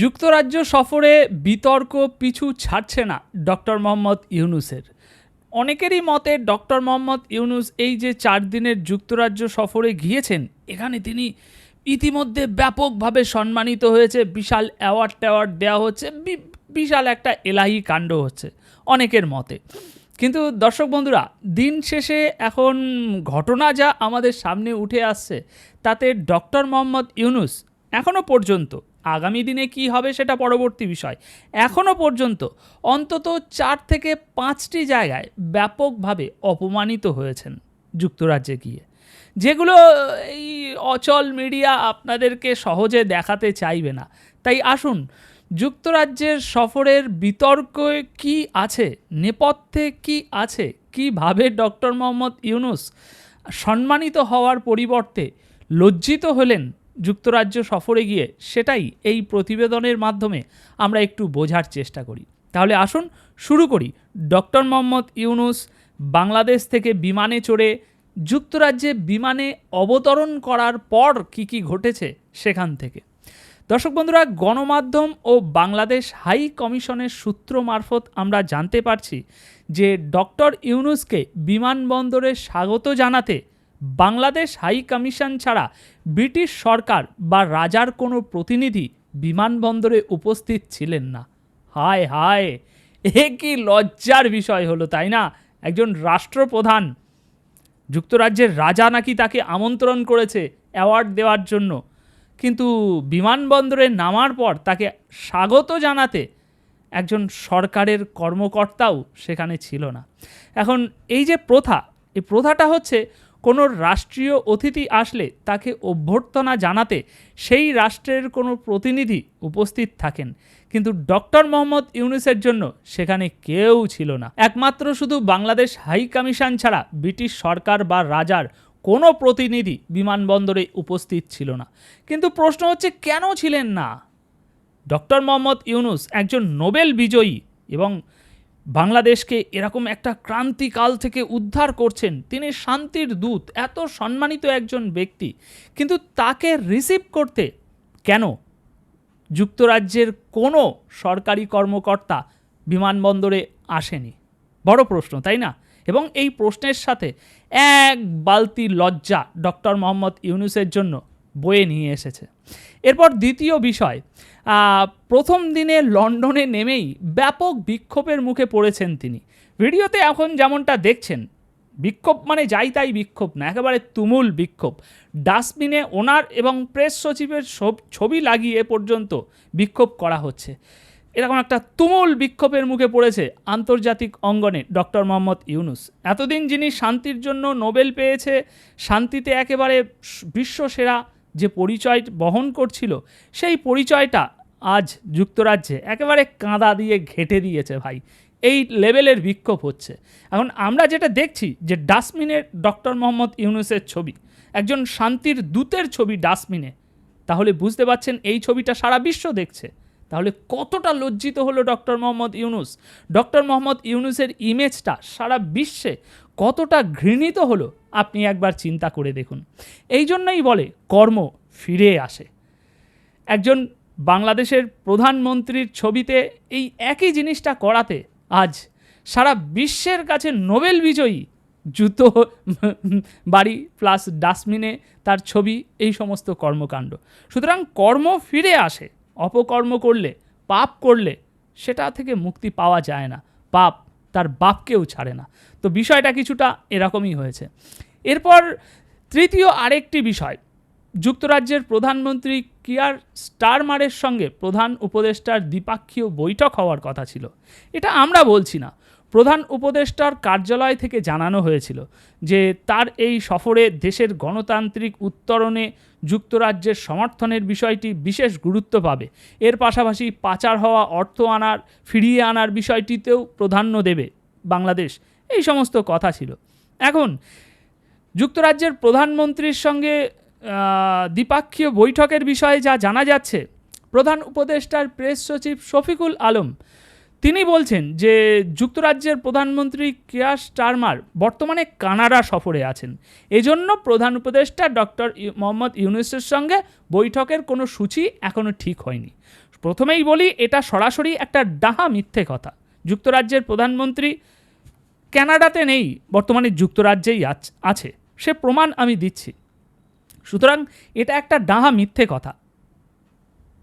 যুক্তরাজ্য সফরে বিতর্ক পিছু ছাড়ছে না ডক্টর মোহাম্মদ ইউনুসের। অনেকেরই মতে ডক্টর মোহাম্মদ ইউনুস এই যে চার দিনের যুক্তরাজ্য সফরে গিয়েছেন, এখানে তিনি ইতিমধ্যে ব্যাপকভাবে সম্মানিত হয়েছে, বিশাল অ্যাওয়ার্ড ট্যাওয়ার্ড দেওয়া হচ্ছে বিশাল একটা এলাহি কাণ্ড হচ্ছে অনেকের মতে। কিন্তু দর্শক বন্ধুরা, দিন শেষে এখন ঘটনা যা আমাদের সামনে উঠে আসছে, তাতে ডক্টর মোহাম্মদ ইউনুস এখনও পর্যন্ত আগামী দিনে কি হবে সেটা পরবর্তী বিষয়। এখনও পর্যন্ত অন্তত চার থেকে পাঁচটি জায়গায় ব্যাপকভাবে অপমানিত হয়েছেন যুক্তরাজ্যে গিয়ে। যেগুলো এই অচল মিডিয়া আপনাদেরকে সহজে দেখাতে চাইবে না। তাই আসুন, যুক্তরাজ্যের সফরের বিতর্ক কি আছে, নেপথ্যে কি আছে, কীভাবে ডক্টর মোহাম্মদ ইউনুস সম্মানিত হওয়ার পরিবর্তে লজ্জিত হলেন যুক্তরাজ্য সফরে গিয়ে সেটাই এই প্রতিবেদনের মাধ্যমে আমরা একটু বোঝার চেষ্টা করি। তাহলে আসুন শুরু করি। ডক্টর মোহাম্মদ ইউনুস বাংলাদেশ থেকে বিমানে চড়ে যুক্তরাজ্যে বিমানে অবতরণ করার পর কি কি ঘটেছে সেখান থেকে। দর্শক বন্ধুরা, গণমাধ্যম ও বাংলাদেশ হাই কমিশনের সূত্র মারফত আমরা জানতে পারছি যে ডক্টর ইউনুসকে বিমানবন্দরে স্বাগত জানাতে বাংলাদেশ হাই কমিশন ছাড়া ব্রিটিশ সরকার বা রাজার কোনো প্রতিনিধি বিমানবন্দরে উপস্থিত ছিলেন না। হায় হায়, এ কি লজ্জার বিষয় হলো, তাই না? একজন রাষ্ট্রপ্রধান যুক্তরাজ্যের রাজা নাকি তাকে আমন্ত্রণ করেছে অ্যাওয়ার্ড দেওয়ার জন্য, কিন্তু বিমানবন্দরে নামার পর তাকে স্বাগত জানাতে একজন সরকারের কর্মকর্তাও সেখানে ছিল না। এখন এই যে প্রথা, এই প্রথাটা হচ্ছে কোনো রাষ্ট্রীয় অতিথি আসলে তাকে অভ্যর্থনা জানাতে সেই রাষ্ট্রের কোনো প্রতিনিধি উপস্থিত থাকেন। কিন্তু ডক্টর মোহাম্মদ ইউনুসের জন্য সেখানে কেউ ছিল না। একমাত্র শুধু বাংলাদেশ হাই কমিশন ছাড়া ব্রিটিশ সরকার বা রাজার কোনো প্রতিনিধি বিমানবন্দরে উপস্থিত ছিল না। কিন্তু প্রশ্ন হচ্ছে, কেন ছিলেন না? ডক্টর মোহাম্মদ ইউনুস একজন নোবেল বিজয়ী এবং বাংলাদেশকে এরকম একটা ক্রান্তিকাল থেকে উদ্ধার করছেন, তিনি শান্তির দূত, এত সম্মানিত একজন ব্যক্তি। কিন্তু তাকে রিসিভ করতে কেন? যুক্তরাজ্যের কোনো সরকারি কর্মকর্তা বিমানবন্দরে আসেনি। বড় প্রশ্ন, তাই না? এবং এই প্রশ্নের সাথে এক বালতি লজ্জা ডক্টর মোহাম্মদ ইউনুসের জন্য বয়ে নিয়ে এসেছে। এরপর দ্বিতীয় বিষয় প্রথম দিনে লন্ডনে নেমেই ব্যাপক বিক্ষোভের মুখে পড়েছেন তিনি। ভিডিওতে এখন যেমনটা দেখছেন, বিক্ষোভ মানে যাই তাই বিক্ষোভ না, একেবারে তুমুল বিক্ষোভ। ডাস্টবিনে ওনার এবং প্রেস সচিবের সব- ছবি লাগিয়ে পর্যন্ত বিক্ষোভ করা হচ্ছে। এরকম একটা তুমুল বিক্ষোভের মুখে পড়েছে আন্তর্জাতিক অঙ্গনে ডক্টর মোহাম্মদ ইউনুস। এতদিন যিনি শান্তির জন্য নোবেল পেয়েছে, শান্তিতে একেবারে বিশ্বসেরা যে পরিচয় বহন করছিল, সেই পরিচয়টা আজ যুক্তরাজ্যে একেবারে কাঁদা দিয়ে ঘেটে দিয়েছে ভাই। এই লেভেলের বিক্ষোভ হচ্ছে। এখন আমরা যেটা দেখছি যে ডাস্টবিনের ডক্টর মোহাম্মদ ইউনুসের ছবি, একজন শান্তির দূতের ছবি ডাস্টবিনে, তাহলে বুঝতে পারছেন এই ছবিটা সারা বিশ্ব দেখছে। তাহলে কতটা লজ্জিত হলো ডক্টর মোহাম্মদ ইউনুস? ডক্টর মোহাম্মদ ইউনুসের ইমেজটা সারা বিশ্বে কতটা ঘৃণিত হলো? আপনি একবার চিন্তা করে দেখুন। এই জন্যই বলে, কর্ম ফিরে আসে। একজন বাংলাদেশের প্রধানমন্ত্রীর ছবিতে এই একই জিনিসটা করাতে আজ সারা বিশ্বের কাছে নোবেল বিজয়ী জুতো, বাড়ি প্লাস ডাস্টবিনে তার ছবি, এই সমস্ত কর্মকাণ্ড। সুতরাং কর্ম ফিরে আসে, অপকর্ম করলে, পাপ করলে সেটা থেকে মুক্তি পাওয়া যায় না। পাপ তার বাপকেও ছাড়ে না। তো বিষয়টা কিছুটা এরকমই হয়েছে। এরপর তৃতীয় আরেকটি বিষয়। যুক্তরাজ্যের প্রধানমন্ত্রী কিয়ার স্টারমারের সঙ্গে প্রধান উপদেষ্টার দ্বিপাক্ষীয় বৈঠক হওয়ার কথা ছিল। এটা আমরা বলছি না। প্রধান উপদেষ্টার কার্যালয় থেকে জানানো হয়েছিল যে তার এই সফরে দেশের গণতান্ত্রিক উত্তরণে যুক্তরাজ্যের সমর্থনের বিষয়টি বিশেষ গুরুত্ব পাবে। এর পাশাপাশি পাচার হওয়া, অর্থ আনার, ফিরিয়ে আনার বিষয়টিতেও প্রাধান্য দেবে বাংলাদেশ। এই সমস্ত কথা ছিল। এখন যুক্তরাজ্যের প্রধানমন্ত্রীর সঙ্গে দ্বিপাক্ষীয় বৈঠকের বিষয়ে যা জানা যাচ্ছে, প্রধান উপদেষ্টার প্রেস সচিব শফিকুল আলম, তিনি বলছেন যে যুক্তরাজ্যের প্রধানমন্ত্রী কেয়ার স্টারমার বর্তমানে কানাডা সফরে আছেন। এজন্য প্রধান উপদেষ্টা ডক্টর মোহাম্মদ ইউনুসের সঙ্গে বৈঠকের কোনো সূচি এখনও ঠিক হয়নি। প্রথমেই বলি, এটা সরাসরি একটা ডাহা মিথ্যে কথা। যুক্তরাজ্যের প্রধানমন্ত্রী ক্যানাডাতে নেই, বর্তমানে যুক্তরাজ্যেই আছে। সে প্রমাণ আমি দিচ্ছি। সুতরাং এটা একটা ডাহা মিথ্যে কথা।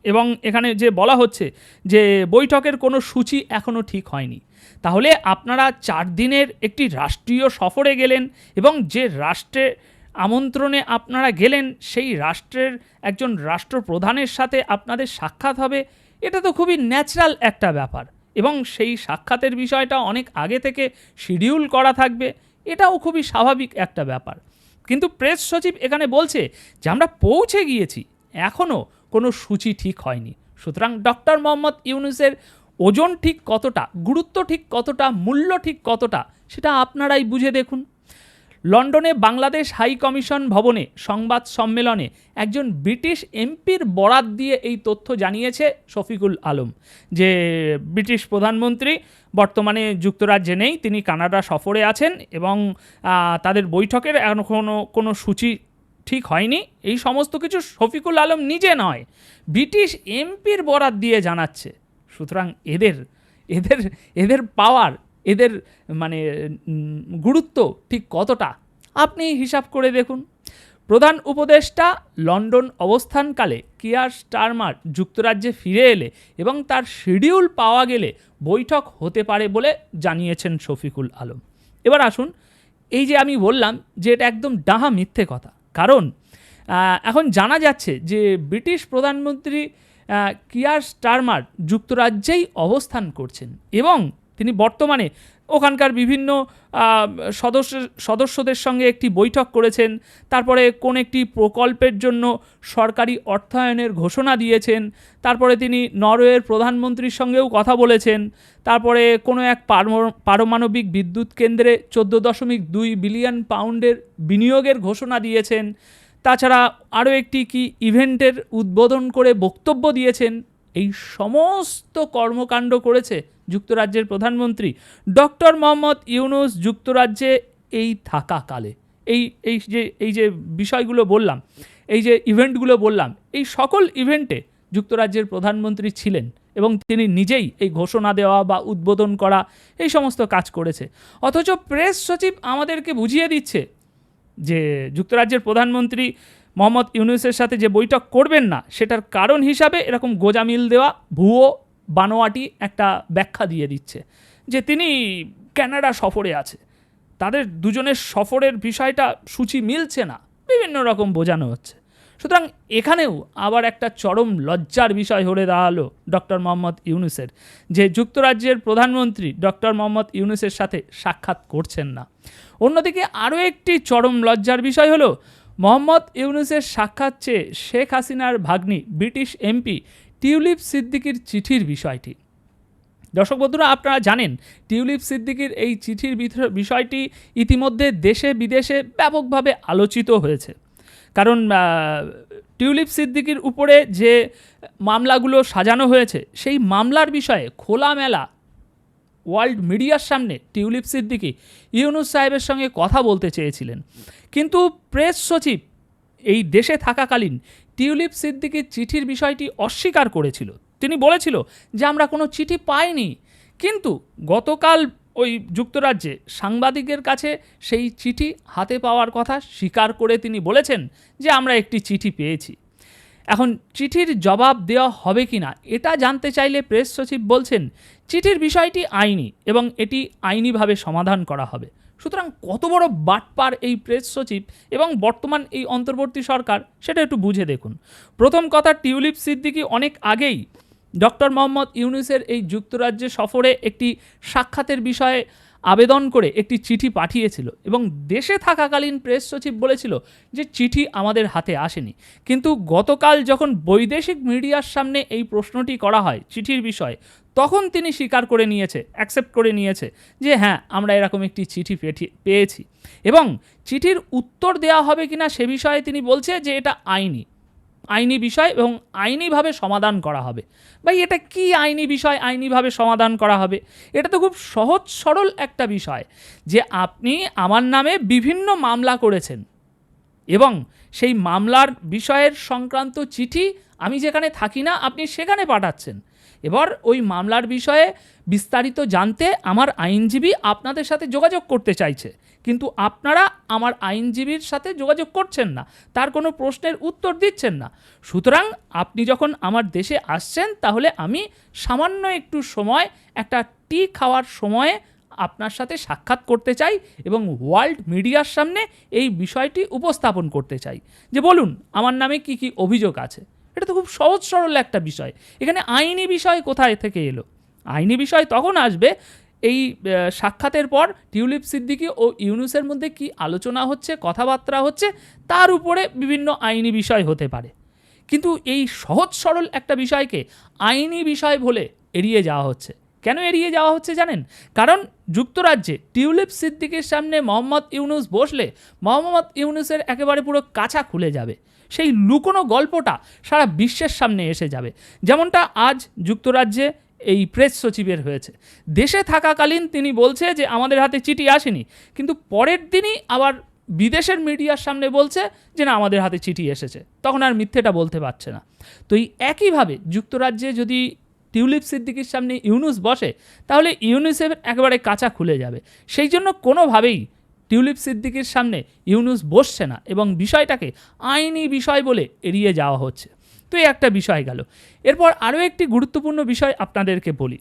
এবং এখানে যে বলা হচ্ছে যে বৈঠকের কোনো সূচি এখনও ঠিক হয়নি। তাহলে আপনারা চার দিনের একটি রাষ্ট্রীয় সফরে গেলেন এবং যে রাষ্ট্রে আমন্ত্রণে আপনারা গেলেন, সেই রাষ্ট্রের একজন রাষ্ট্রপ্রধানের সাথে আপনাদের সাক্ষাৎ হবে, এটা তো খুবই ন্যাচারাল একটা ব্যাপার। এবং সেই সাক্ষাতের বিষয়টা অনেক আগে থেকে শিডিউল করা থাকবে। এটাও খুবই স্বাভাবিক একটা ব্যাপার। কিন্তু প্রেস সচিব এখানে বলছে যে, আমরা পৌঁছে গিয়েছি এখনও কোনো সূচি ঠিক হয়নি। সুতরাং ডক্টর মোহাম্মদ ইউনুসের ওজন ঠিক কতটা, গুরুত্ব ঠিক কতটা, মূল্য ঠিক কতটা, সেটা আপনারাই বুঝে দেখুন। লন্ডনে বাংলাদেশ হাই কমিশন ভবনে সংবাদ সম্মেলনে একজন ব্রিটিশ এমপির বরাত দিয়ে এই তথ্য জানিয়েছে শফিকুল আলম, যে ব্রিটিশ প্রধানমন্ত্রী বর্তমানে যুক্তরাজ্যে নেই, তিনি কানাডা সফরে আছেন এবং তাদের বৈঠকের এখনও কোনো কোনো সূচি ঠিক হয়নি। এই সমস্ত কিছু শফিকুল আলম নিজে নয়, ব্রিটিশ এমপির বরাত দিয়ে জানাচ্ছে। সুতরাং এদের এদের এদের পাওয়ার এদের মানে গুরুত্ব ঠিক কতটা? আপনি হিসাব করে দেখুন। প্রধান উপদেষ্টা লন্ডন অবস্থানকালে কিয়ার স্টারমার যুক্তরাজ্যে ফিরে এলে এবং তার শিডিউল পাওয়া গেলে বৈঠক হতে পারে বলে জানিয়েছেন শফিকুল আলম। এবার আসুন, এই যে আমি বললাম যে এটা একদম ডাহা মিথ্যে কথা। কারণ এখন জানা যাচ্ছে যে ব্রিটিশ প্রধানমন্ত্রী কিয়ার স্টারমার যুক্তরাজ্যেই অবস্থান করছেন এবং তিনি বর্তমানে ওখানকার বিভিন্ন সদস্য, সদস্যদের সঙ্গে একটি বৈঠক করেছেন। তারপরে কোন একটি প্রকল্পের জন্য সরকারি অর্থায়নের ঘোষণা দিয়েছেন। তারপরে তিনি নরওয়ের প্রধানমন্ত্রীর সঙ্গেও কথা বলেছেন। তারপরে কোনো এক পারম- পারমাণবিক বিদ্যুৎ কেন্দ্রে চোদ্দ দশমিক দুই বিলিয়ন পাউন্ডের বিনিয়োগের ঘোষণা দিয়েছেন। তাছাড়া আরও একটি কি ইভেন্টের উদ্বোধন করে বক্তব্য দিয়েছেন। এই সমস্ত কর্মকাণ্ড করেছে যুক্তরাজ্যের প্রধানমন্ত্রী ডক্টর মোহাম্মদ ইউনুস যুক্তরাজ্যে এই থাকাকালে। এই এই যে এই যে বিষয়গুলো বললাম, এই যে ইভেন্টগুলো বললাম, এই সকল ইভেন্টে যুক্তরাজ্যের প্রধানমন্ত্রী ছিলেন এবং তিনি নিজেই এই ঘোষণা দেওয়া বা উদ্বোধন করা, এই সমস্ত কাজ করেছে। অথচ প্রেস সচিব আমাদেরকে বুঝিয়ে দিচ্ছে যে যুক্তরাজ্যের প্রধানমন্ত্রী মোহাম্মদ ইউনুসের সাথে যে বৈঠক করবেন না, সেটার কারণ হিসাবে এরকম গোজামিল দেওয়া ভুয়ো বানোয়াটি একটা ব্যাখ্যা দিয়ে দিচ্ছে যে তিনি ক্যানাডা সফরে আছে। তাদের দুজনের সফরের বিষয়টা সূচি মিলছে না, বিভিন্ন রকম বোঝানো হচ্ছে। সুতরাং এখানেও আবার একটা চরম লজ্জার বিষয় হয়ে দাঁড়াল ডক্টর মোহাম্মদ ইউনুসের, যে যুক্তরাজ্যের প্রধানমন্ত্রী ডক্টর মোহাম্মদ ইউনুসের সাথে সাক্ষাৎ করছেন না। অন্যদিকে আরও একটি চরম লজ্জার বিষয় হলো মোহাম্মদ ইউনুসের সাক্ষাৎ চেয়ে শেখ হাসিনার ভাগ্নি, ব্রিটিশ এমপি টিউলিপ সিদ্দিকির চিঠির বিষয়টি। দর্শক বন্ধুরা, আপনারা জানেন, টিউলিপ সিদ্দিকির এই চিঠির বিষয়টি ইতিমধ্যে দেশে বিদেশে ব্যাপকভাবে আলোচিত হয়েছে। কারণ টিউলিপ সিদ্দিকির উপরে যে মামলাগুলো সাজানো হয়েছে, সেই মামলার বিষয়ে খোলামেলা ওয়ার্ল্ড মিডিয়ার সামনে টিউলিপ সিদ্দিকি ইউনুস সাহেবের সঙ্গে কথা বলতে চেয়েছিলেন। কিন্তু প্রেস সচিব এই দেশে থাকাকালীন টিউলিপ সিদ্দিকির চিঠির বিষয়টি অস্বীকার করেছিল। তিনি বলেছিল যে, আমরা কোনো চিঠি পাইনি। কিন্তু গতকাল ওই যুক্তরাজ্যে সাংবাদিকের কাছে সেই চিঠি হাতে পাওয়ার কথা স্বীকার করে তিনি বলেছেন যে, আমরা একটি চিঠি পেয়েছি। এখন চিঠির জবাব দেওয়া হবে কি না এটা জানতে চাইলে প্রেস সচিব বলছেন, চিঠির বিষয়টি আইনি এবং এটি আইনিভাবে সমাধান করা হবে। সুতরাং কত বড় বাটপার এই প্রেস সচিব এবং বর্তমান এই অন্তর্বর্তী সরকার, সেটা একটু বুঝে দেখুন। প্রথম কথা, টিউলিপ সিদ্দিকি অনেক আগেই ডক্টর মোহাম্মদ ইউনুসের এই যুক্তরাজ্যে সফরে একটি সাক্ষাতের বিষয়ে আবেদন করে একটি চিঠি পাঠিয়েছিল এবং দেশে থাকাকালীন প্রেস সচিব বলেছিল যে চিঠি আমাদের হাতে আসেনি। কিন্তু গতকাল যখন বৈদেশিক মিডিয়ার সামনে এই প্রশ্নটি করা হয় চিঠির বিষয়ে, তখন তিনি স্বীকার করে নিয়েছে অ্যাকসেপ্ট করে নিয়েছে যে হ্যাঁ আমরা এরকম একটি চিঠি পেয়েছি। এবং চিঠির উত্তর দেওয়া হবে কিনা সে বিষয়ে তিনি বলছে যে এটা আইনি। আইনি বিষয় এবং আইনিভাবে সমাধান করা হবে। ভাই, এটা কি আইনি বিষয়, আইনিভাবে সমাধান করা হবে? এটা তো খুব সহজ, সরল একটা বিষয় যে আপনি আমার নামে বিভিন্ন মামলা করেছেন এবং সেই মামলার বিষয়ের সংক্রান্ত চিঠি আমি যেখানে থাকি না, আপনি সেখানে পাঠাচ্ছেন। এবার ওই মামলার বিষয়ে বিস্তারিত জানতে আমার আইনজীবী আপনাদের সাথে যোগাযোগ করতে চাইছে। কিন্তু আপনারা আমার আইনজীবীর সাথে যোগাযোগ করছেন না। তার কোনো প্রশ্নের উত্তর দিচ্ছেন না। সুতরাং আপনি যখন আমার দেশে আসছেন, তাহলে আমি সামান্য একটু সময়, একটা টি খাওয়ার সময়ে আপনার সাথে সাক্ষাৎ করতে চাই এবং ওয়ার্ল্ড মিডিয়ার সামনে এই বিষয়টি উপস্থাপন করতে চাই। যে বলুন, আমার নামে কি কি অভিযোগ আছে? এটা তো খুব সহজ সরল একটা বিষয়। এখানে আইনি বিষয় কোথায় থেকে এলো? আইনি বিষয় তখন আসবে এই সাক্ষাতের পর টিউলিপ সিদ্দিকি ও ইউনুসের মধ্যে কি আলোচনা হচ্ছে, কথাবার্তা হচ্ছে, তার উপরে বিভিন্ন আইনি বিষয় হতে পারে। কিন্তু এই সহজ সরল একটা বিষয়কে আইনি বিষয় বলে এড়িয়ে যাওয়া হচ্ছে। কেন এড়িয়ে যাওয়া হচ্ছে জানেন? কারণ যুক্তরাজ্যে টিউলিপ সিদ্দিকের সামনে মোহাম্মদ ইউনুস বসলে মোহাম্মদ ইউনুসের একেবারে পুরো কাছা খুলে যাবে। সেই লুকোনো গল্পটা সারা বিশ্বের সামনে এসে যাবে। যেমনটা আজ যুক্তরাজ্যে এই প্রেস সচিবের হয়েছে। দেশে থাকাকালীন তিনি বলছে যে, আমাদের হাতে চিঠি আসেনি। কিন্তু পরের দিনই আবার বিদেশের মিডিয়ার সামনে বলছে যে, না, আমাদের হাতে চিঠি এসেছে। তখন আর মিথ্যেটা বলতে পারছে না। তো এই একইভাবে যুক্তরাজ্যে যদি টিউলিপ সিদ্দিকির সামনে ইউনুস বসে, তাহলে ইউনুসের একেবারে কাঁচা খুলে যাবে। সেই জন্য কোনোভাবেই টিউলিপ সিদ্দিকির সামনে ইউনুস বসছে না এবং বিষয়টাকে আইনি বিষয় বলে এড়িয়ে যাওয়া হচ্ছে। তো এই একটা বিষয় গেল। এরপর আরও একটি গুরুত্বপূর্ণ বিষয় আপনাদেরকে বলি।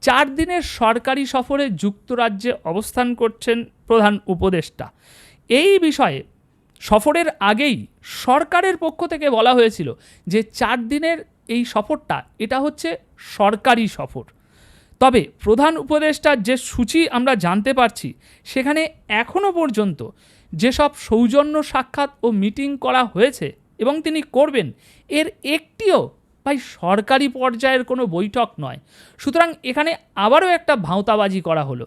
চার দিনের সরকারি সফরে যুক্তরাজ্যে অবস্থান করছেন প্রধান উপদেষ্টা। এই বিষয়ে সফরের আগেই সরকারের পক্ষ থেকে বলা হয়েছিল যে চার দিনের এই সফরটা, এটা হচ্ছে সরকারি সফর। তবে প্রধান উপদেষ্টার যে সূচি আমরা জানতে পারছি, সেখানে এখনও পর্যন্ত যেসব সৌজন্য সাক্ষাৎ ও মিটিং করা হয়েছে এবং তিনি করবেন, এর একটিও ভাই সরকারি পর্যায়ের কোনো বৈঠক নয়। সুতরাং এখানে আবারও একটা ভাঁওতাবাজি করা হলো।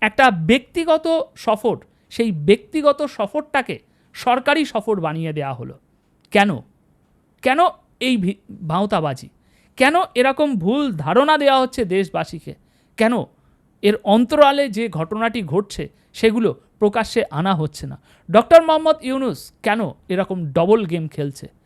একটা ব্যক্তিগত সফর, সেই ব্যক্তিগত সফরটাকে সরকারি সফর বানিয়ে দেওয়া হলো। কেন? কেন এই ভাঁওতাবাজি। কেন এরকম ভুল ধারণা দেওয়া হচ্ছে দেশবাসীকে? কেন? এর অন্তরালে যে ঘটনাটি ঘটছে, সেগুলো প্রকাশ্যে আনা হচ্ছে না। ডক্টর মোহাম্মদ ইউনুস কেন এরকম ডবল গেম খেলছে?